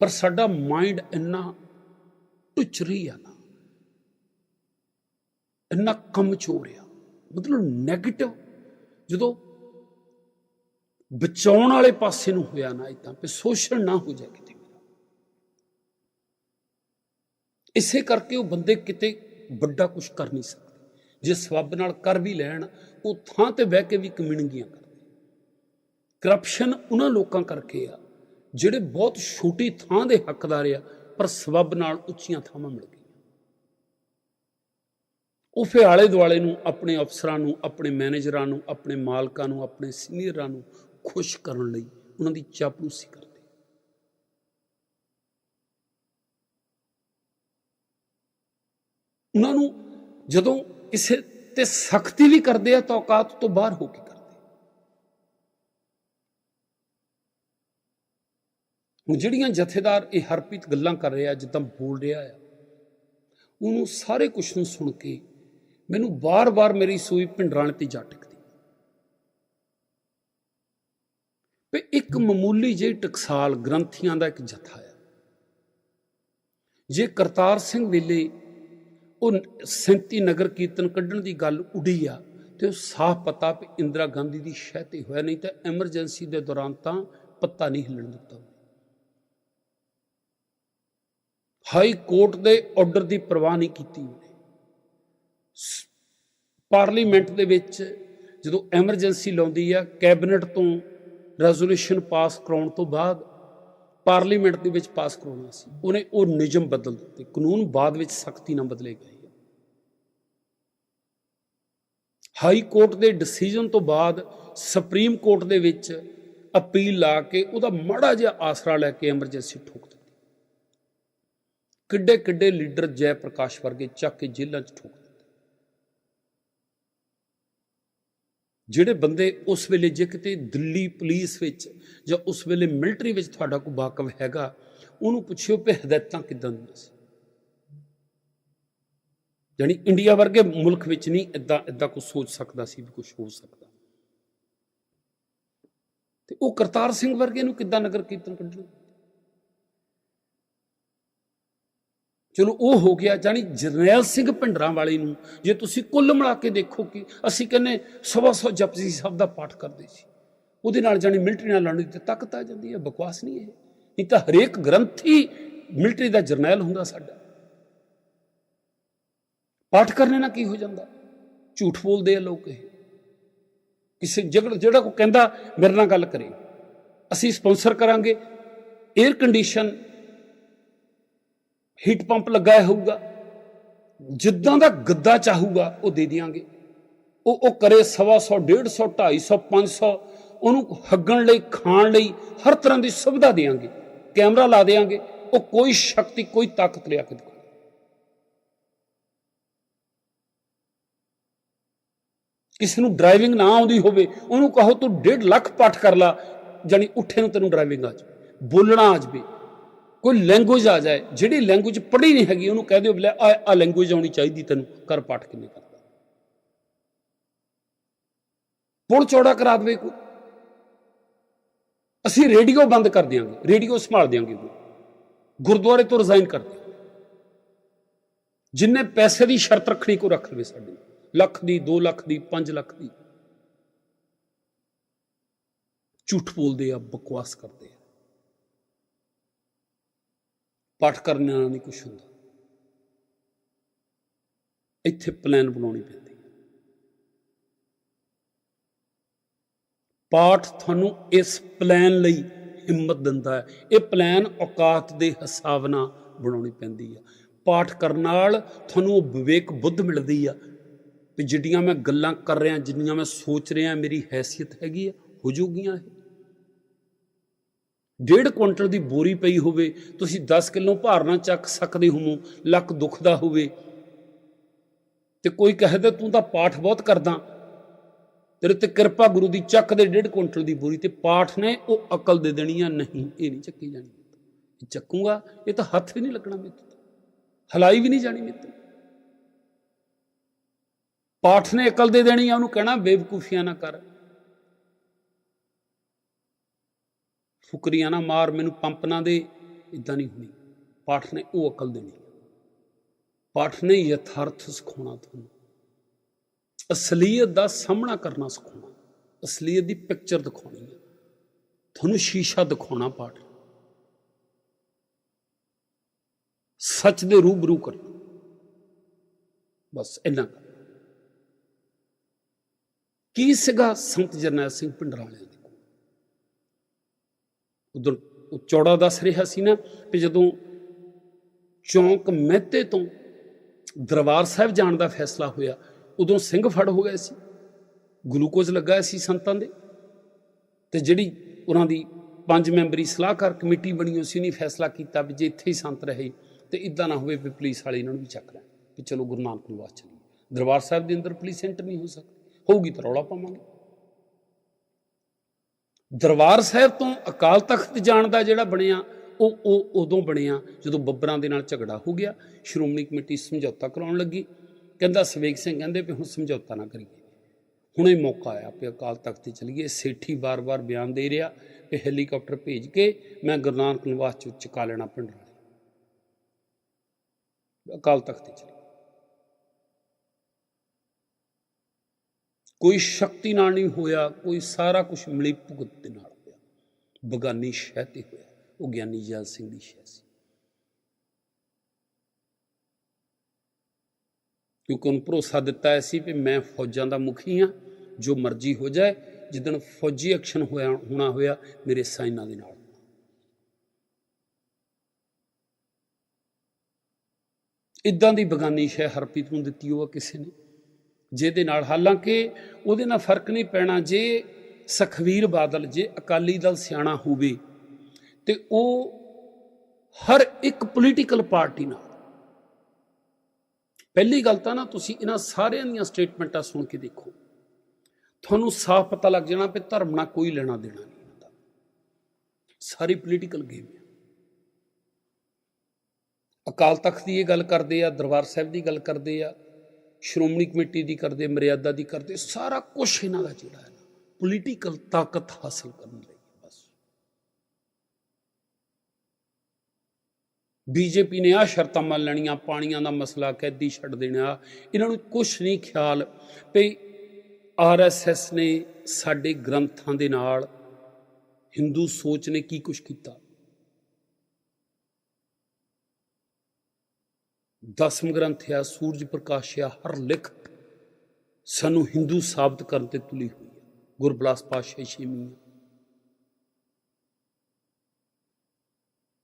ਪਰ ਸਾਡਾ ਮਾਈਂਡ ਇੰਨਾ ਟੁਚਰੀ ਆ ਨਾ, ਇੰਨਾ ਕਮਜ਼ੋਰ ਆ ਮਤਲਬ 네ਗੇਟਿਵ ਜਦੋਂ ਬਚਾਉਣ ਵਾਲੇ ਪਾਸੇ ਨੂੰ ਹੋਇਆ ਨਾ ਇਦਾਂ ਤੇ ਸ਼ੋਸ਼ਣ ਨਾ ਹੋ ਜਾਏ ਕਿਤੇ। ਇਸੇ ਕਰਕੇ ਉਹ ਬੰਦੇ ਕਿਤੇ ਵੱਡਾ ਕੁਝ ਕਰ ਨਹੀਂ ਸਕਦੇ। ਜੇ ਸਬੱਬ ਨਾਲ ਕਰ ਵੀ ਲੈਣ, ਉਹ ਥਾਂ ਤੇ ਬਹਿ ਕੇ ਵੀ ਕਮਿਣਗੀਆਂ ਕਰਦੇ। ਕਰਪਸ਼ਨ ਉਹਨਾਂ ਲੋਕਾਂ ਕਰਕੇ ਆ। ਜਿਹੜੇ ਬਹੁਤ ਛੋਟੀ ਥਾਂ ਦੇ ਹੱਕਦਾਰ ਆ, ਪਰ ਸਬੱਬ ਨਾਲ ਉੱਚੀਆਂ ਥਾਵਾਂ ਮਿਲ ਗਈਆਂ। ਉਹ ਫਿਰ ਆਲੇ ਦੁਆਲੇ ਨੂੰ, ਆਪਣੇ ਅਫਸਰਾਂ ਨੂੰ, ਆਪਣੇ ਮੈਨੇਜਰਾਂ ਨੂੰ, ਆਪਣੇ ਮਾਲਕਾਂ ਨੂੰ, ਆਪਣੇ ਸੀਨੀਅਰਾਂ ਨੂੰ ਖੁਸ਼ ਕਰਨ ਲਈ ਉਹਨਾਂ ਦੀ ਚਾਪਲੂਸੀ ਕਰਦੇ ਉਹਨਾਂ ਨੂੰ ਜਦੋਂ ਕਿਸੇ ਤੇ ਸਖਤੀ ਵੀ ਕਰਦੇ ਆ, ਤਾਂ ਔਕਾਤ ਤੋਂ ਬਾਹਰ ਹੋ ਕੇ ਕਰਦੇ ਹੁਣ ਜਿਹੜੀਆਂ ਜਥੇਦਾਰ ਇਹ ਹਰਪ੍ਰੀਤ ਗੱਲਾਂ ਕਰ ਰਿਹਾ, ਜਿੱਦਾਂ ਬੋਲ ਰਿਹਾ ਆ, ਉਹਨੂੰ ਸਾਰੇ ਕੁਝ ਨੂੰ ਸੁਣ ਕੇ ਮੈਨੂੰ ਬਾਰ-ਬਾਰ ਮੇਰੀ ਸੂਈ ਪਿੰਡਰਾਣੇ ਤੇ ਜਾ ਟਿਕਦੀ। ਵੀ ਇੱਕ ਮਾਮੂਲੀ ਜਿਹੀ ਟਕਸਾਲ ਗ੍ਰੰਥੀਆਂ ਦਾ ਇੱਕ ਜਥਾ ਆ। ਜੇ ਕਰਤਾਰ ਸਿੰਘ ਵੇਲੇ ਉਹ 37 ਨਗਰ ਕੀਰਤਨ ਕੱਢਣ ਦੀ ਗੱਲ ਉਡੀ ਆ, ਤੇ ਉਹ ਸਾਫ਼ ਪਤਾ ਵੀ ਇੰਦਰਾ ਗਾਂਧੀ ਦੀ ਸ਼ਹਿ ਤੇ ਹੋਇਆ, ਨਹੀਂ ਤਾਂ ਐਮਰਜੈਂਸੀ ਦੇ ਦੌਰਾਨ ਤਾਂ ਪੱਤਾ ਨਹੀਂ ਹਿੱਲਣ ਦਿੱਤਾ। ਹਾਈ ਕੋਰਟ ਦੇ ਆਰਡਰ ਦੀ ਪਰਵਾਹ ਨਹੀਂ ਕੀਤੀ ਉਹਨੇ। ਸ- ਪਾਰਲੀਮੈਂਟ ਦੇ ਵਿੱਚ ਜਦੋਂ ਐਮਰਜੈਂਸੀ ਲਾਉਂਦੀ ਆ, ਕੈਬਨਿਟ ਤੋਂ ਰੈਜ਼ੋਲੂਸ਼ਨ ਪਾਸ ਕਰਾਉਣ ਤੋਂ ਬਾਅਦ ਪਾਰਲੀਮੈਂਟ ਦੇ ਵਿੱਚ ਪਾਸ ਕਰਾਉਣਾ ਸੀ। ਉਹਨੇ ਉਹ ਨਿਯਮ ਬਦਲ ਦਿੱਤੇ। ਕਾਨੂੰਨ ਬਾਅਦ ਵਿੱਚ ਸਖਤੀ ਨਾਲ ਬਦਲੇ ਗਏ। ਹਾਈ ਕੋਰਟ ਦੇ ਡਿਸੀਜਨ ਤੋਂ ਬਾਅਦ ਸੁਪਰੀਮ ਕੋਰਟ ਦੇ ਵਿੱਚ ਅਪੀਲ ਲਾ ਕੇ ਉਹਦਾ ਮਾੜਾ ਜਿਹਾ ਆਸਰਾ ਲੈ ਕੇ ਐਮਰਜੈਂਸੀ ਠੋਕ ਦਿੱਤੀ। ਕਿੱਡੇ ਕਿੱਡੇ ਲੀਡਰ ਜੈ ਪ੍ਰਕਾਸ਼ ਵਰਗੇ ਚੱਕ ਕੇ ਜੇਲ੍ਹਾਂ 'ਚ ਠੋਕ ਦਿੱਤੇ। ਜਿਹੜੇ ਬੰਦੇ ਉਸ ਵੇਲੇ ਜੇ ਕਿਤੇ ਦਿੱਲੀ ਪੁਲਿਸ ਵਿੱਚ ਜਾਂ ਉਸ ਵੇਲੇ ਮਿਲਟਰੀ ਵਿੱਚ ਤੁਹਾਡਾ ਕੋਈ ਵਾਕਫ ਹੈਗਾ, ਉਹਨੂੰ ਪੁੱਛਿਓ ਕਿ ਹਦਾਇਤਾਂ ਕਿਦਾਂ ਦੀਆਂ ਸੀ। ਜਾਨੀ ਇੰਡੀਆ ਵਰਗੇ ਮੁਲਕ ਵਿੱਚ ਨਹੀਂ ਇਦਾਂ ਇਦਾਂ ਕੁਝ ਸੋਚ ਸਕਦਾ ਸੀ ਵੀ ਕੁਝ ਹੋ ਸਕਦਾ। ਤੇ ਉਹ ਕਰਤਾਰ ਸਿੰਘ ਵਰਗੇ ਨੂੰ ਕਿੱਦਾਂ ਨਗਰ ਕੀਰਤਨ ਕੱਢਣਾ ਚਲੋ ਉਹ ਹੋ ਗਿਆ ਜਾਨੀ ਜਰਨੈਲ ਸਿੰਘ ਭਿੰਡਰਾਂ ਵਾਲੇ ਨੂੰ। ਜੇ ਤੁਸੀਂ ਕੁੱਲ ਮਿਲਾ ਕੇ ਦੇਖੋ ਕਿ ਅਸੀਂ ਕਹਿੰਨੇ ਸਵਾ ਸੌ ਜਪਜੀ ਸਾਹਿਬ ਦਾ ਪਾਠ ਕਰਦੇ ਸੀ। ਉਹਦੇ ਨਾਲ ਜਾਨੀ ਮਿਲਟਰੀ ਨਾਲ ਲੜਨ ਦੀ ਤਾਕਤ ਆ ਜਾਂਦੀ ਹੈ, ਬਕਵਾਸ ਨਹੀਂ ਇਹ। ਨਹੀਂ ਤਾਂ ਹਰੇਕ ਗ੍ਰੰਥੀ ਮਿਲਟਰੀ ਦਾ ਜਰਨੈਲ ਹੁੰਦਾ ਸਾਡਾ। ਪਾਠ ਕਰਨੇ ਨਾਲ ਕੀ ਹੋ ਜਾਂਦਾ? ਝੂਠ ਬੋਲਦੇ ਆ ਲੋਕ ਇਹ। ਕਿਸੇ ਜਿਹੜਾ ਜਿਹੜਾ ਕੋ ਕਹਿੰਦਾ, ਮੇਰੇ ਨਾਲ ਗੱਲ ਕਰੇ। ਅਸੀਂ ਸਪਾਂਸਰ ਕਰਾਂਗੇ। 에ਅਰ ਕੰਡੀਸ਼ਨ ਹੀਟ ਪੰਪ ਲਗਾਇਆ ਹੋਊਗਾ। ਜਿੱਦਾਂ ਦਾ ਗੱਦਾ ਚਾਹੂਗਾ, ਉਹ ਦੇ ਦਿਆਂਗੇ। ਉਹ ਉਹ ਕਰੇ ਸਵਾ ਸੌ 150 250 500 ਉਹਨੂੰ ਹੱਗਣ ਲਈ, ਖਾਣ ਲਈ ਹਰ ਤਰ੍ਹਾਂ ਦੀ ਸੁਵਿਧਾ ਦੇਾਂਗੇ ਕੈਮਰਾ ਲਾ ਦੇਾਂਗੇ ਉਹ ਕੋਈ ਸ਼ਕਤੀ, ਕੋਈ ਤਾਕਤ ਲਿਆ ਕੇ ਦਿਖਾ ਕਿਸੇ ਨੂੰ ਡਰਾਈਵਿੰਗ ਨਾ ਆਉਂਦੀ ਹੋਵੇ, ਉਹਨੂੰ ਕਹੋ ਤੂੰ 1.5 ਲੱਖ ਪਾਠ ਕਰ ਲਾ ਜਾਨੀ ਉੱਠੇ ਨੂੰ ਤੈਨੂੰ ਡਰਾਈਵਿੰਗ ਆ ਜਾਵੇ, ਬੋਲਣਾ ਆ ਜਾਵੇ। ਕੋਈ ਲੈਂਗੁਏਜ ਆ ਜਾਏ, ਜਿਹੜੀ ਲੈਂਗੁਏਜ ਪੜ੍ਹੀ ਨਹੀਂ ਹੈਗੀ, ਉਹਨੂੰ ਕਹਿ ਦਿਓ ਬਲੇ ਆ ਲੈਂਗੁਏਜ ਆਉਣੀ ਚਾਹੀਦੀ ਤੈਨੂੰ ਕਰ ਪਾਠ ਕਿੰਨੇ ਕਰਦਾ। ਪੁਲ ਚੌੜਾ ਕਰਾ ਦੇਵੇ ਕੋਈ। ਅਸੀਂ ਰੇਡੀਓ ਬੰਦ ਕਰ ਦਿਆਂਗੇ, ਰੇਡੀਓ ਸੰਭਾਲ ਦਿਆਂਗੇ ਗੁਰਦੁਆਰੇ ਤੋਂ ਰਿਜ਼ਾਈਨ ਕਰ ਦਿਆਂਗੇ ਜਿੰਨੇ ਪੈਸੇ ਦੀ ਸ਼ਰਤ ਰੱਖਣੀ ਕੋ ਰੱਖ ਲਵੇ ਸਾਡੇ ਲੱਖ ਦੀ 2 ਲੱਖ ਦੀ 5 ਲੱਖ ਦੀ। ਝੂਠ ਬੋਲਦੇ ਆ, ਬਕਵਾਸ ਕਰਦੇ ਆ। ਪਾਠ ਕਰਨ ਨਾਲ ਨਹੀਂ ਕੁਝ ਹੁੰਦਾ। ਇੱਥੇ ਪਲਾਨ ਬਣਾਉਣੀ ਪੈਂਦੀ ਪਾਠ ਤੁਹਾਨੂੰ ਇਸ ਪਲਾਨ ਲਈ ਹਿੰਮਤ ਦਿੰਦਾ ਹੈ। ਇਹ ਪਲਾਨ ਔਕਾਤ ਦੇ ਹਿਸਾਬ ਨਾਲ ਬਣਾਉਣੀ ਪੈਂਦੀ ਆ ਪਾਠ ਕਰਨ ਨਾਲ ਤੁਹਾਨੂੰ ਉਹ ਵਿਵੇਕ ਬੁੱਧ ਮਿਲਦੀ ਆ ਵੀ ਜਿਹੜੀਆਂ ਮੈਂ ਗੱਲਾਂ ਕਰ ਰਿਹਾ, ਜਿੰਨੀਆਂ ਮੈਂ ਸੋਚ ਰਿਹਾ, ਮੇਰੀ ਹੈਸੀਅਤ ਹੈਗੀ ਆ, ਹੋ ਜੂਗੀਆਂ ਇਹ। ਡੇਢ ਕੁਇੰਟਲ ਦੀ ਬੋਰੀ ਪਈ ਹੋਵੇ, ਤੁਸੀਂ 10 ਕਿਲੋ ਭਾਰ ਨਾ ਚੱਕ ਸਕਦੇ ਹੋਵੋ, ਲੱਕ ਦੁਖਦਾ ਹੋਵੇ। ਤੇ ਕੋਈ ਕਹੇ ਤੂੰ ਤਾਂ ਪਾਠ ਬਹੁਤ ਕਰਦਾ। ਤੇਰੇ ਤੇ ਕਿਰਪਾ ਗੁਰੂ ਦੀ ਚੱਕ ਦੇ ਡੇਢ ਕੁਇੰਟਲ ਦੀ ਬੋਰੀ ਤੇ ਪਾਠ ਨੇ, ਉਹ ਅਕਲ ਦੇ ਦੇਣੀ ਆ, ਨਹੀਂ, ਇਹ ਨਹੀਂ ਚੱਕੀ ਜਾਣੀ ਇਹ ਚੱਕੂਗਾ, ਇਹ ਤਾਂ ਹੱਥ ਵੀ ਨਹੀਂ ਲੱਗਣਾ ਮੇਰੇ ਤੋਂ। ਹਲਾਈ ਵੀ ਨਹੀਂ ਜਾਣੀ ਮੇਰੇ ਤੋਂ। ਪਾਠ ਨੇ ਅਕਲ ਦੇ ਦੇਣੀ ਆ, ਉਹਨੂੰ ਕਹਿਣਾ ਬੇਵਕੂਫੀਆਂ ਨਾ ਕਰ। ਫੁਕਰੀਆਂ ਨਾ ਮਾਰ, ਮੈਨੂੰ ਪੰਪ ਨਾ ਦੇ ਇਦਾਂ ਨਹੀਂ ਹੋਣੀ ਪਾਠ ਨੇ ਉਹ ਅਕਲ ਦੇਣੀ ਪਾਠ ਨੇ ਯਥਾਰਥ ਸਿਖਾਉਣਾ ਤੁਹਾਨੂੰ। ਅਸਲੀਅਤ ਦਾ ਸਾਹਮਣਾ ਕਰਨਾ ਸਿਖਾਉਣਾ। ਅਸਲੀਅਤ ਦੀ ਪਿਕਚਰ ਦਿਖਾਉਣੀ ਹੈ। ਤੁਹਾਨੂੰ ਸ਼ੀਸ਼ਾ ਦਿਖਾਉਣਾ ਪਾਠ। ਸੱਚ ਦੇ ਰੂਬਰੂ ਕਰਨਾ ਬਸ ਇੰਨਾ ਕੁ। ਕੀ ਸੀਗਾ ਸੰਤ ਜਰਨੈਲ ਸਿੰਘ ਪਿੰਡਰਾਲੇ ਦੇ ਉਹ ਚੌੜਾ ਦੱਸ ਰਿਹਾ ਸੀ ਨਾ ਕਿ ਜਦੋਂ ਚੌਂਕ ਮਹਿਤੇ ਤੋਂ ਦਰਬਾਰ ਸਾਹਿਬ ਜਾਣ ਦਾ ਫੈਸਲਾ ਹੋਇਆ, ਉਦੋਂ ਸਿੰਘ ਫੜ ਹੋ ਗਏ ਸੀ। ਗਲੂਕੋਜ਼ ਲੱਗਾ ਸੀ ਸੰਤਾਂ ਦੇ ਤੇ ਜਿਹੜੀ ਉਹਨਾਂ ਦੀ ਪੰਜ ਮੈਂਬਰੀ ਸਲਾਹਕਾਰ ਕਮੇਟੀ ਬਣੀ ਹੋਈ ਸੀ, ਉਹਨੇ ਫੈਸਲਾ ਕੀਤਾ ਵੀ ਜੇ ਇੱਥੇ ਹੀ ਸੰਤ ਰਹੇ ਤੇ ਇਦਾਂ ਨਾ ਹੋਵੇ ਵੀ ਪੁਲਿਸ ਵਾਲੇ ਇਹਨਾਂ ਨੂੰ ਵੀ ਚੱਕ ਲੈਣ ਵੀ ਚਲੋ ਗੁਰੂ ਨਾਨਕ ਨਿਵਾਸ ਚਲੀਏ ਦਰਬਾਰ ਸਾਹਿਬ ਦੇ ਅੰਦਰ ਪੁਲਿਸ ਐਂਟਰ ਨਹੀਂ ਹੋ ਸਕਦੀ, ਹੋਊਗੀ ਤਾਂ ਰੌਲਾ ਪਾਵਾਂਗੇ। ਦਰਬਾਰ ਸਾਹਿਬ ਤੋਂ ਅਕਾਲ ਤਖਤ ਜਾਣ ਦਾ ਜਿਹੜਾ ਬਣਿਆ, ਉਹ ਉਹ ਉਦੋਂ ਬਣਿਆ ਜਦੋਂ ਬੱਬਰਾਂ ਦੇ ਨਾਲ ਝਗੜਾ ਹੋ ਗਿਆ। ਸ਼੍ਰੋਮਣੀ ਕਮੇਟੀ ਸਮਝੌਤਾ ਕਰਾਉਣ ਲੱਗੀ। ਕਹਿੰਦਾ, ਸਵੇਗ ਸਿੰਘ ਕਹਿੰਦੇ ਵੀ ਹੁਣ ਸਮਝੌਤਾ ਨਾ ਕਰੀਏ। ਹੁਣੇ ਮੌਕਾ ਆਇਆ ਵੀ ਅਕਾਲ ਤਖਤ ਤੇ ਚਲੀਏ। ਸੇਠੀ ਬਾਰ-ਬਾਰ ਬਿਆਨ ਦੇ ਰਿਹਾ ਕਿ ਹੈਲੀਕਾਪਟਰ ਭੇਜ ਕੇ ਮੈਂ ਗੁਰੂ ਨਾਨਕ ਨਿਵਾਸ ਚ ਚੁਕਾ ਲੈਣਾ ਪਿੰਡ ਅਕਾਲ ਤਖਤ ਤੇ ਚਲੀ ਕੋਈ ਸ਼ਕਤੀ ਨਾਲ ਨਹੀਂ ਹੋਇਆ, ਕੋਈ ਸਾਰਾ ਕੁਝ ਮਿਲੀ ਭੁਗਤ ਦੇ ਨਾਲ ਹੋਇਆ। ਬਗਾਨੀ ਸ਼ਹਿ ਤੇ ਹੋਇਆ, ਉਹ ਗਿਆਨੀ ਜੈਲ ਸਿੰਘ ਦੀ ਸ਼ਹਿ ਸੀ। ਕਿਉਂਕਿ ਉਹਨੂੰ ਭਰੋਸਾ ਦਿੱਤਾ ਸੀ ਵੀ ਮੈਂ ਫੌਜਾਂ ਦਾ ਮੁਖੀ ਹਾਂ, ਜੋ ਮਰਜ਼ੀ ਹੋ ਜਾਏ, ਜਿੱਦਣ ਫੌਜੀ ਐਕਸ਼ਨ ਹੋਇਆ, ਹੋਣਾ ਹੋਇਆ, ਮੇਰੇ ਸਾਈਨਾਂ ਦੇ ਨਾਲ। ਇਦਾਂ ਦੀ ਬਗਾਨੀ ਸ਼ੈ ਹਰਪ੍ਰੀਤ ਨੂੰ ਦਿੱਤੀ ਉਹ ਕਿਸੇ ਨੇ। ਜਿਹਦੇ ਨਾਲ ਹਾਲਾਂਕਿ ਉਹਦੇ ਨਾਲ ਫ਼ਰਕ ਨਹੀਂ ਪੈਣਾ ਜੇ ਸਖਵੀਰ ਬਾਦਲ, ਜੇ ਅਕਾਲੀ ਦਲ ਸਿਆਣਾ ਹੋਵੇ, ਤੇ ਉਹ ਹਰ ਇੱਕ ਪੋਲੀਟੀਕਲ ਪਾਰਟੀ ਨਾਲ। ਪਹਿਲੀ ਗੱਲ ਤਾਂ ਨਾ ਤੁਸੀਂ ਇਹਨਾਂ ਸਾਰਿਆਂ ਦੀਆਂ ਸਟੇਟਮੈਂਟਾਂ ਸੁਣ ਕੇ ਦੇਖੋ। ਤੁਹਾਨੂੰ ਸਾਫ਼ ਪਤਾ ਲੱਗ ਜਾਣਾ ਕਿ ਧਰਮ ਨਾਲ ਕੋਈ ਲੈਣਾ ਦੇਣਾ ਨਹੀਂ ਹੁੰਦਾ। ਸਾਰੀ ਪੋਲੀਟੀਕਲ ਗੇਮ ਹੈ। ਅਕਾਲ ਤਖਤ ਦੀ ਇਹ ਗੱਲ ਕਰਦੇ ਆ, ਦਰਬਾਰ ਸਾਹਿਬ ਦੀ ਗੱਲ ਕਰਦੇ ਆ ਸ਼੍ਰੋਮਣੀ ਕਮੇਟੀ ਦੀ ਕਰਦੇ, ਮਰਿਆਦਾ ਦੀ ਕਰਦੇ, ਸਾਰਾ ਕੁਝ ਇਹਨਾਂ ਦਾ ਜਿਹੜਾ ਹੈ ਨਾ ਪੋਲੀਟੀਕਲ ਤਾਕਤ ਹਾਸਲ ਕਰਨ ਲਈ, ਬਸ। ਬੀਜੇਪੀ ਨੇ ਆ ਸ਼ਰਤਾਂ ਮੰਨ ਲੈਣੀਆਂ, ਪਾਣੀਆਂ ਦਾ ਮਸਲਾ ਕੈਦੀ ਛੱਡ ਦੇਣਾ, ਇਹਨਾਂ ਨੂੰ ਕੁਝ ਨਹੀਂ ਖਿਆਲ ਵੀ ਆਰਐਸਐਸ ਨੇ ਸਾਡੇ ਗ੍ਰੰਥਾਂ ਦੇ ਨਾਲ ਹਿੰਦੂ ਸੋਚ ਨੇ ਕੀ ਕੁਝ ਕੀਤਾ। ਦਸਮ ਗ੍ਰੰਥ ਆ, ਸੂਰਜ ਪ੍ਰਕਾਸ਼ ਆ, ਹਰ ਲਿਖ ਸਾਨੂੰ ਹਿੰਦੂ ਸਾਬਤ ਕਰਨ ਤੇ ਤੁਲੀ ਹੋਈ ਹੈ ਗੁਰਬਲਾਸ ਪਾਤਸ਼ਾਹ ਛੇਵੀਂ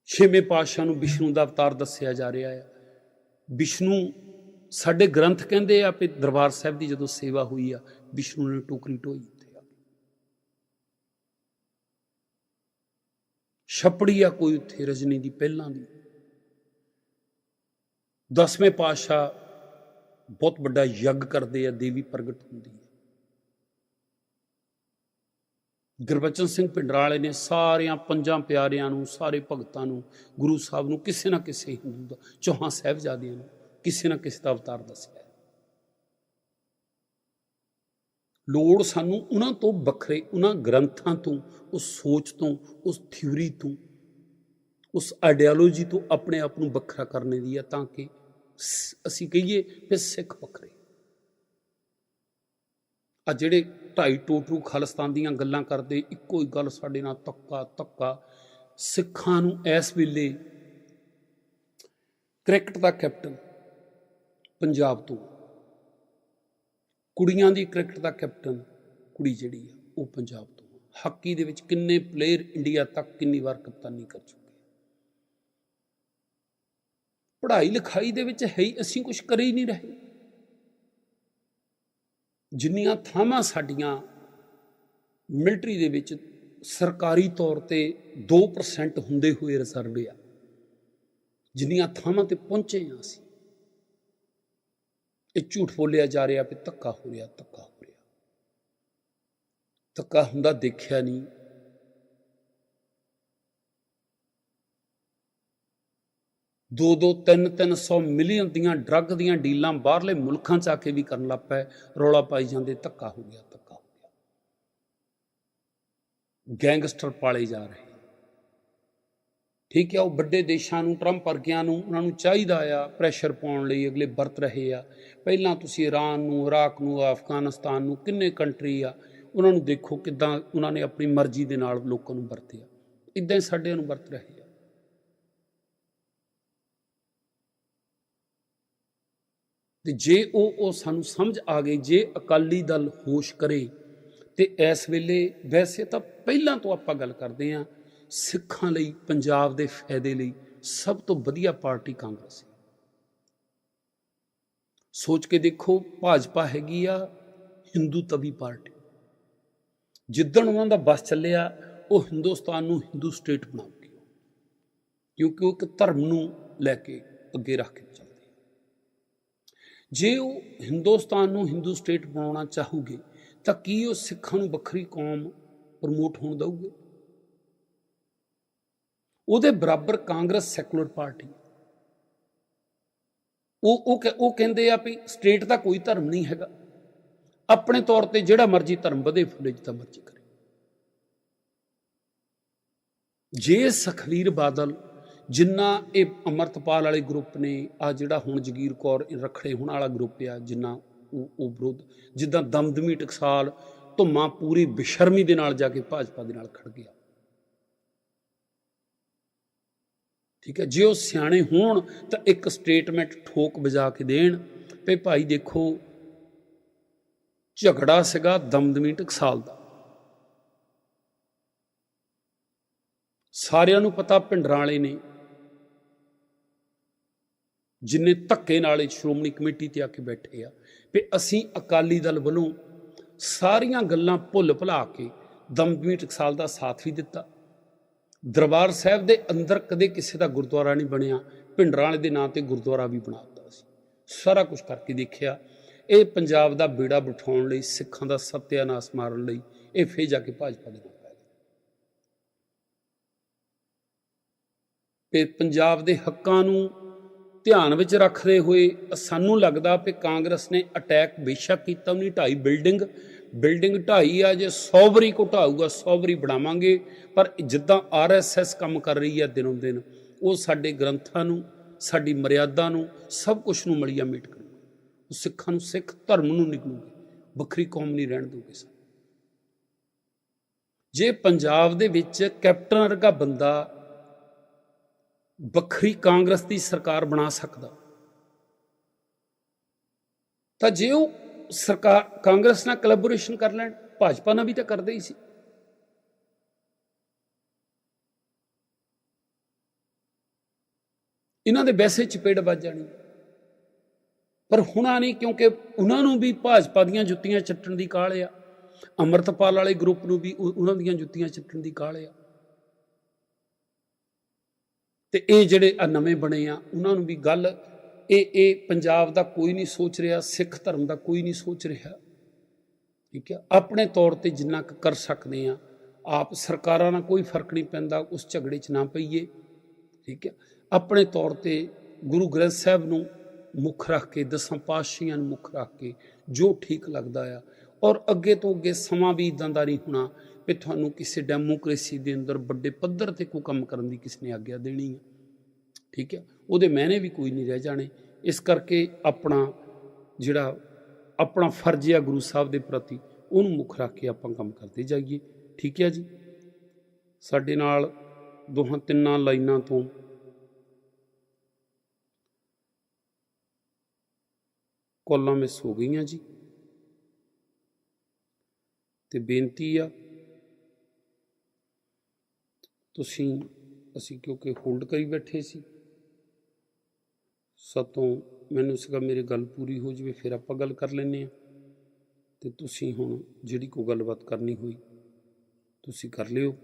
ਛੇਵੇਂ ਪਾਤਸ਼ਾਹ ਨੂੰ ਵਿਸ਼ਨੂੰ ਦਾ ਅਵਤਾਰ ਦੱਸਿਆ ਜਾ ਰਿਹਾ ਹੈ ਵਿਸ਼ਨੂੰ ਸਾਡੇ ਗ੍ਰੰਥ ਕਹਿੰਦੇ ਆ ਕਿ ਦਰਬਾਰ ਸਾਹਿਬ ਦੀ ਜਦੋਂ ਸੇਵਾ ਹੋਈ ਆ, ਵਿਸ਼ਨੂੰ ਨੇ ਟੋਕਰੀ ਢੋਈ ਉੱਤੇ ਆ ਛਪੜੀ ਆ ਕੋਈ ਉੱਥੇ, ਰਜਨੀ ਦੀ ਪਹਿਲਾਂ ਦੀ। ਦਸਵੇਂ ਪਾਤਸ਼ਾਹ ਬਹੁਤ ਵੱਡਾ ਯੱਗ ਕਰਦੇ ਆ, ਦੇਵੀ ਪ੍ਰਗਟ ਹੁੰਦੀ ਹੈ। ਗੁਰਬਚਨ ਸਿੰਘ ਪਿੰਡਰਾਲੇ ਨੇ ਸਾਰਿਆਂ ਪੰਜਾਂ ਪਿਆਰਿਆਂ ਨੂੰ, ਸਾਰੇ ਭਗਤਾਂ ਨੂੰ, ਗੁਰੂ ਸਾਹਿਬ ਨੂੰ ਕਿਸੇ ਨਾ ਕਿਸੇ ਹਿੰਦੂ ਦਾ, ਚੌਹਾਂ ਸਾਹਿਬਜ਼ਾਦਿਆਂ ਨੂੰ ਕਿਸੇ ਨਾ ਕਿਸੇ ਦਾ ਅਵਤਾਰ ਦੱਸਿਆ ਹੈ। ਲੋੜ ਸਾਨੂੰ ਉਹਨਾਂ ਤੋਂ ਵੱਖਰੇ, ਉਹਨਾਂ ਗ੍ਰੰਥਾਂ ਤੋਂ, ਉਸ ਸੋਚ ਤੋਂ, ਉਸ ਥਿਊਰੀ ਤੋਂ ਉਸ ਆਈਡੀਓਲੋਜੀ ਤੋਂ ਆਪਣੇ ਆਪ ਨੂੰ ਵੱਖਰਾ ਕਰਨੇ ਦੀ ਹੈ ਤਾਂ ਕਿ ਅਸੀਂ ਕਹੀਏ ਕਿ ਸਿੱਖ ਵੱਖਰੇ। ਆ ਜਿਹੜੇ ਢਾਈ ਟੋਟੂ ਖਾਲਿਸਤਾਨ ਦੀਆਂ ਗੱਲਾਂ ਕਰਦੇ, ਇੱਕੋ ਹੀ ਗੱਲ ਸਾਡੇ ਨਾਲ ਤੱਕਾ ਤੱਕਾ ਸਿੱਖਾਂ ਨੂੰ ਇਸ ਵੇਲੇ ਕ੍ਰਿਕਟ ਦਾ ਕੈਪਟਨ ਪੰਜਾਬ ਤੋਂ। ਕੁੜੀਆਂ ਦੀ ਕ੍ਰਿਕਟ ਦਾ ਕੈਪਟਨ ਕੁੜੀ ਜਿਹੜੀ ਆ, ਉਹ ਪੰਜਾਬ ਤੋਂ। ਹਾਕੀ ਦੇ ਵਿੱਚ ਕਿੰਨੇ ਪਲੇਅਰ ਇੰਡੀਆ ਤੱਕ ਕਿੰਨੀ ਵਾਰ ਕਪਤਾਨੀ ਕਰ ਚੁੱਕੇ। ਪੜ੍ਹਾਈ ਲਿਖਾਈ ਦੇ ਵਿੱਚ ਹੈ ਹੀ, ਅਸੀਂ ਕੁਝ ਕਰ ਹੀ ਨਹੀਂ ਰਹੇ। ਜਿੰਨੀਆਂ ਥਾਵਾਂ ਸਾਡੀਆਂ ਮਿਲਟਰੀ ਦੇ ਵਿੱਚ ਸਰਕਾਰੀ ਤੌਰ ਤੇ 2% ਹੁੰਦੇ ਹੋਏ ਰਿਜ਼ਰਵਡ ਆ, ਜਿੰਨੀਆਂ ਥਾਵਾਂ ਤੇ ਪਹੁੰਚੇ ਹਾਂ ਅਸੀਂ, ਇਹ ਝੂਠ ਬੋਲਿਆ ਜਾ ਰਿਹਾ ਵੀ ਧੱਕਾ ਹੋ ਰਿਹਾ, ਧੱਕਾ ਹੋ ਰਿਹਾ। ਧੱਕਾ ਹੁੰਦਾ ਦੇਖਿਆ ਨਹੀਂ ਦੋ ਦੋ ਤਿੰਨ ਤਿੰਨ ਸੌ ਮਿਲੀਅਨ ਦੀਆਂ ਡਰੱਗ ਦੀਆਂ ਡੀਲਾਂ ਬਾਹਰਲੇ ਮੁਲਕਾਂ ਚ ਆ ਕੇ ਵੀ ਕਰਨ ਲੱਗ ਪਏ। ਰੌਲਾ ਪਾਈ ਜਾਂਦੇ, ਧੱਕਾ ਹੋ ਗਿਆ, ਧੱਕਾ ਹੋ ਗਿਆ। ਗੈਂਗਸਟਰ ਪਾਲੇ ਜਾ ਰਹੇ। ਠੀਕ ਹੈ, ਉਹ ਵੱਡੇ ਦੇਸ਼ਾਂ ਨੂੰ, ਟਰੰਪ ਵਰਗਿਆਂ ਨੂੰ, ਉਹਨਾਂ ਨੂੰ ਚਾਹੀਦਾ ਆ ਪ੍ਰੈਸ਼ਰ ਪਾਉਣ ਲਈ, ਅਗਲੇ ਵਰਤ ਰਹੇ ਆ। ਪਹਿਲਾਂ ਤੁਸੀਂ ਈਰਾਨ ਨੂੰ, ਇਰਾਕ ਨੂੰ, ਅਫਗਾਨਿਸਤਾਨ ਨੂੰ, ਕਿੰਨੇ ਕੰਟਰੀ ਆ, ਉਹਨਾਂ ਨੂੰ ਦੇਖੋ ਕਿਦਾਂ ਉਹਨਾਂ ਨੇ ਆਪਣੀ ਮਰਜ਼ੀ ਦੇ ਨਾਲ ਲੋਕਾਂ ਨੂੰ ਵਰਤਿਆ। ਇਦਾਂ ਹੀ ਸਾਡੇ ਨੂੰ ਵਰਤ ਰਹੇ ਆ। ਤੇ ਜੇ ਉਹ ਉਹ ਸਾਨੂੰ ਸਮਝ ਆ ਗਈ, ਜੇ ਅਕਾਲੀ ਦਲ ਹੋਸ਼ ਕਰੇ ਤੇ ਇਸ ਵੇਲੇ ਵੈਸੇ ਤਾਂ ਪਹਿਲਾਂ ਤੋਂ ਆਪਾਂ ਗੱਲ ਕਰਦੇ ਆਂ ਸਿੱਖਾਂ ਲਈ, ਪੰਜਾਬ ਦੇ ਫਾਇਦੇ ਲਈ ਸਭ ਤੋਂ ਵਧੀਆ ਪਾਰਟੀ ਕਾਂਗਰਸ ਹੈ। ਸੋਚ ਕੇ ਦੇਖੋ, ਭਾਜਪਾ ਹੈਗੀ ਆ ਹਿੰਦੂ ਤਵੀ ਪਾਰਟੀ। ਜਿੱਦਣ ਉਹਨਾਂ ਦਾ ਬਸ ਚੱਲਿਆ, ਉਹ ਹਿੰਦੁਸਤਾਨ ਨੂੰ ਹਿੰਦੂ ਸਟੇਟ ਬਣਾਉਗੀ। ਕਿਉਂਕਿ ਉਹ ਇੱਕ ਧਰਮ ਨੂੰ ਲੈ ਕੇ ਅੱਗੇ ਰੱਖ ਕੇ ਚੱਲਦੇ ਜੇ ਉਹ ਹਿੰਦੁਸਤਾਨ ਨੂੰ ਹਿੰਦੂ ਸਟੇਟ ਬਣਾਉਣਾ ਚਾਹੂਗੇ, ਤਾਂ ਕੀ ਉਹ ਸਿੱਖਾਂ ਨੂੰ ਵੱਖਰੀ ਕੌਮ ਪ੍ਰਮੋਟ ਹੋਣ ਦਊਗੇ? ਉਹਦੇ ਬਰਾਬਰ ਕਾਂਗਰਸ ਸੈਕੂਲਰ ਪਾਰਟੀ। ਉਹ ਉਹ ਕਹਿ- ਉਹ ਕਹਿੰਦੇ ਆ ਵੀ ਸਟੇਟ ਦਾ ਕੋਈ ਧਰਮ ਨਹੀਂ ਹੈਗਾ। ਆਪਣੇ ਤੌਰ ਤੇ ਜਿਹੜਾ ਮਰਜ਼ੀ ਧਰਮ ਵਧੇ, ਫੁੱਲੇ ਜਿੱਦਾਂ ਮਰਜ਼ੀ ਕਰੇ। ਜੇ ਸਖਵੀਰ ਬਾਦਲ ਜਿੰਨਾ ਇਹ ਅਮਰਤਪਾਲ ਵਾਲੇ ਗਰੁੱਪ ਨੇ ਆ ਜਿਹੜਾ ਹੁਣ ਜਗੀਰ ਕੌਰ ਰਖੜੇ ਹੋਣ ਵਾਲਾ ਗਰੁੱਪ ਆ, ਜਿੰਨਾ ਉਹ ਉਹ ਵਿਰੋਧ, ਜਿੱਦਾਂ ਦਮਦਮੀ ਟਕਸਾਲ, ਧੁੰਮਾ ਪੂਰੀ ਬਿਸ਼ਰਮੀ ਦੇ ਨਾਲ ਜਾ ਕੇ ਭਾਜਪਾ ਦੇ ਨਾਲ ਖੜ ਗਿਆ। ਠੀਕ ਹੈ, ਜੇ ਉਹ ਸਿਆਣੇ ਹੋਣ, ਤਾਂ ਇੱਕ ਸਟੇਟਮੈਂਟ ਠੋਕ ਵਜਾ ਕੇ ਦੇਣ ਵੀ ਭਾਈ ਦੇਖੋ, ਝਗੜਾ ਸੀਗਾ ਦਮਦਮੀ ਟਕਸਾਲ ਦਾ। ਸਾਰਿਆਂ ਨੂੰ ਪਤਾ ਪਿੰਡਰਾਂ ਵਾਲੇ ਨੇ ਜਿੰਨੇ ਧੱਕੇ ਨਾਲ ਇਹ ਸ਼੍ਰੋਮਣੀ ਕਮੇਟੀ ਤੇ ਆ ਕੇ ਬੈਠੇ ਆ, ਵੀ ਅਸੀਂ ਅਕਾਲੀ ਦਲ ਵੱਲੋਂ ਸਾਰੀਆਂ ਗੱਲਾਂ ਭੁੱਲ ਭੁਲਾ ਕੇ ਦਮਦਮੀ ਟਕਸਾਲ ਦਾ ਸਾਥ ਵੀ ਦਿੱਤਾ। ਦਰਬਾਰ ਸਾਹਿਬ ਦੇ ਅੰਦਰ ਕਦੇ ਕਿਸੇ ਦਾ ਗੁਰਦੁਆਰਾ ਨਹੀਂ ਬਣਿਆ, ਭਿੰਡਰਾਂ ਵਾਲੇ ਦੇ ਨਾਂ ਤੇ ਗੁਰਦੁਆਰਾ ਵੀ ਬਣਾ ਦਿੱਤਾ ਸੀ। ਸਾਰਾ ਕੁਝ ਕਰਕੇ ਦੇਖਿਆ, ਇਹ ਪੰਜਾਬ ਦਾ ਬੇੜਾ ਬਿਠਾਉਣ ਲਈ, ਸਿੱਖਾਂ ਦਾ ਸਤਿਆਨਾਸ਼ ਮਾਰਨ ਲਈ, ਇਹ ਫੇਰ ਜਾ ਕੇ ਭਾਜਪਾ ਦੇ ਨਾਲ ਪੈ ਗਏ ਤੇ ਪੰਜਾਬ ਦੇ ਹੱਕਾਂ ਨੂੰ ਧਿਆਨ ਵਿੱਚ ਰੱਖਦੇ ਹੋਏ ਸਾਨੂੰ ਲੱਗਦਾ ਕਿ ਕਾਂਗਰਸ ਨੇ ਅਟੈਕ ਬੇਸ਼ੱਕ ਕੀਤਾ ਵੀ ਢਾਈ ਬਿਲਡਿੰਗ ਬਿਲਡਿੰਗ ਢਾਈ ਆ, ਜੇ 100 ਵਰੀ ਕੋ ਢਾਊਗਾ 100 ਵਾਰੀ ਬਣਾਵਾਂਗੇ। ਪਰ ਜਿੱਦਾਂ ਆਰਐਸਐਸ ਕੰਮ ਕਰ ਰਹੀ ਹੈ ਦਿਨੋਂ ਦਿਨ, ਉਹ ਸਾਡੇ ਗ੍ਰੰਥਾਂ ਨੂੰ, ਸਾਡੀ ਮਰਿਆਦਾ ਨੂੰ, ਸਭ ਕੁਝ ਨੂੰ ਮਲੀਆ ਮੇਟ ਕਰੂਗਾ। ਉਹ ਸਿੱਖਾਂ ਨੂੰ, ਸਿੱਖ ਧਰਮ ਨੂੰ ਨਿਕਲੂਗੇ ਵੱਖਰੀ ਕੌਮ ਨਹੀਂ ਰਹਿਣ ਦੂਗੇ ਸਾਨੂੰ। ਜੇ ਪੰਜਾਬ ਦੇ ਵਿੱਚ ਕੈਪਟਨ ਵਰਗਾ ਬੰਦਾ ਵੱਖਰੀ ਕਾਂਗਰਸ ਦੀ ਸਰਕਾਰ ਬਣਾ ਸਕਦਾ। ਤਾਂ ਜੇ ਉਹ ਸਰਕਾਰ, ਕਾਂਗਰਸ ਨਾਲ ਕੋਲੈਬੋਰੇਸ਼ਨ ਕਰ ਲੈਣ, ਭਾਜਪਾ ਨਾਲ ਵੀ ਤਾਂ ਕਰਦੇ ਹੀ ਸੀ। ਇਹਨਾਂ ਦੇ ਵੈਸੇ ਚਪੇੜ ਵੱਜ ਜਾਣੀ। ਪਰ ਹੁਣਾ ਨਹੀਂ, ਕਿਉਂਕਿ ਉਹਨਾਂ ਨੂੰ ਵੀ ਭਾਜਪਾ ਦੀਆਂ ਜੁੱਤੀਆਂ ਚੱਟਣ ਦੀ ਕਾਹਲ ਆ। ਅੰਮ੍ਰਿਤਪਾਲ ਵਾਲੇ ਗਰੁੱਪ ਨੂੰ ਵੀ ਉਹਨਾਂ ਦੀਆਂ ਜੁੱਤੀਆਂ ਚੱਟਣ ਦੀ ਕਾਹਲ ਆ। ਤੇ ਇਹ ਜਿਹੜੇ ਆ ਨਵੇਂ ਬਣੇ ਆ, ਉਹਨਾਂ ਨੂੰ ਵੀ ਗੱਲ, ਇਹ ਇਹ ਪੰਜਾਬ ਦਾ ਕੋਈ ਨਹੀਂ ਸੋਚ ਰਿਹਾ, ਸਿੱਖ ਧਰਮ ਦਾ ਕੋਈ ਨਹੀਂ ਸੋਚ ਰਿਹਾ। ਠੀਕ ਹੈ ਆਪਣੇ ਤੌਰ ਤੇ ਜਿੰਨਾ ਕੁ ਕਰ ਸਕਦੇ ਆ, ਆਪ ਸਰਕਾਰਾਂ ਨਾਲ ਕੋਈ ਫ਼ਰਕ ਨਹੀਂ ਪੈਂਦਾ, ਉਸ ਝਗੜੇ 'ਚ ਨਾ ਪਈਏ। ਠੀਕ ਹੈ ਆਪਣੇ ਤੌਰ ਤੇ ਗੁਰੂ ਗ੍ਰੰਥ ਸਾਹਿਬ ਨੂੰ ਮੁੱਖ ਰੱਖ ਕੇ, ਦਸਾਂ ਪਾਤਸ਼ਾਹੀਆਂ ਨੂੰ ਮੁੱਖ ਰੱਖ ਕੇ ਜੋ ਠੀਕ ਲੱਗਦਾ ਆ, ਔਰ ਅੱਗੇ ਤੋਂ ਅੱਗੇ ਸਮਾਂ ਵੀ ਇਦਾਂ ਦਾ ਨਹੀਂ ਹੋਣਾ ਵੀ ਤੁਹਾਨੂੰ ਕਿਸੇ ਡੈਮੋਕ੍ਰੇਸੀ ਦੇ ਅੰਦਰ ਵੱਡੇ ਪੱਧਰ ਤੇ ਕੋਈ ਕੰਮ ਕਰਨ ਦੀ ਕਿਸ ਨੇ ਆਗਿਆ ਦੇਣੀ ਹੈ ਠੀਕ ਹੈ ਉਹਦੇ ਮੈਨੇ ਵੀ ਕੋਈ ਨਹੀਂ ਰਹਿ ਜਾਣੇ। ਇਸ ਕਰਕੇ ਆਪਣਾ ਜਿਹੜਾ, ਆਪਣਾ ਫਰਜ਼ ਆ ਗੁਰੂ ਸਾਹਿਬ ਦੇ ਪ੍ਰਤੀ, ਉਹਨੂੰ ਮੁੱਖ ਰੱਖ ਕੇ ਆਪਾਂ ਕੰਮ ਕਰਦੇ ਜਾਈਏ। ਠੀਕ ਹੈ ਜੀ? ਸਾਡੇ ਨਾਲ ਦੋਹਾਂ ਤਿੰਨਾਂ ਲਾਈਨਾਂ ਤੋਂ ਕੋਲਾਂ ਮਿਸ ਹੋ ਗਈਆਂ ਜੀ। ਤੇ ਬੇਨਤੀ ਆ ਤੁਸੀਂ, ਅਸੀਂ ਕਿਉਂਕਿ ਹੋਲਡ ਕਰੀ ਬੈਠੇ ਸੀ। ਸਭ ਤੋਂ ਮੈਨੂੰ ਸੀਗਾ ਮੇਰੀ ਗੱਲ ਪੂਰੀ ਹੋ ਜਵੇ, ਫਿਰ ਆਪਾਂ ਗੱਲ ਕਰ ਲੈਨੇ ਆ ਤੇ ਤੁਸੀਂ ਹੁਣ ਜਿਹੜੀ ਕੋਈ ਗੱਲਬਾਤ ਕਰਨੀ ਹੋਈ, ਤੁਸੀਂ ਕਰ ਲਿਓ।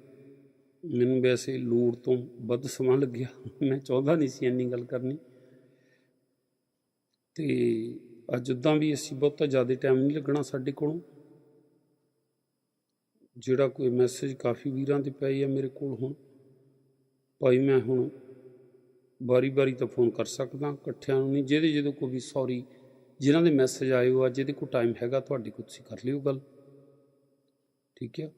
ਮੈਨੂੰ ਵੈਸੇ ਲੋੜ ਤੋਂ ਵੱਧ ਸਮਾਂ ਲੱਗਿਆ, ਮੈਂ ਚਾਹੁੰਦਾ ਨਹੀਂ ਸੀ ਇੰਨੀ ਗੱਲ ਕਰਨੀ। ਤੇ ਅੱਜ ਉਦਾਂ ਵੀ ਅਸੀਂ ਬਹੁਤਾ ਜ਼ਿਆਦਾ ਟਾਈਮ ਨਹੀਂ ਲੱਗਣਾ ਸਾਡੇ ਕੋਲੋਂ। ਜਿਹੜਾ ਕੋਈ ਮੈਸੇਜ ਕਾਫੀ ਵੀਰਾਂ ਦੇ ਪਏ ਆ ਮੇਰੇ ਕੋਲ ਹੁਣ। ਭਾਈ ਮੈਂ ਹੁਣ ਵਾਰੀ-ਵਾਰੀ ਤਾਂ ਫੋਨ ਕਰ ਸਕਦਾ, ਇਕੱਠਿਆਂ ਨੂੰ ਨਹੀਂ, ਜਿਹਦੇ ਜਿਹਦੇ ਕੋਈ ਵੀ ਸੌਰੀ ਜਿਨ੍ਹਾਂ ਦੇ ਮੈਸੇਜ ਆਏ ਹੋ ਆ, ਜਿਹਦੇ ਕੋਲ ਟਾਈਮ ਹੈਗਾ, ਤੁਹਾਡੇ ਕੋਲ ਤੁਸੀਂ ਕਰ ਲਿਓ ਗੱਲ। ਠੀਕ ਹੈ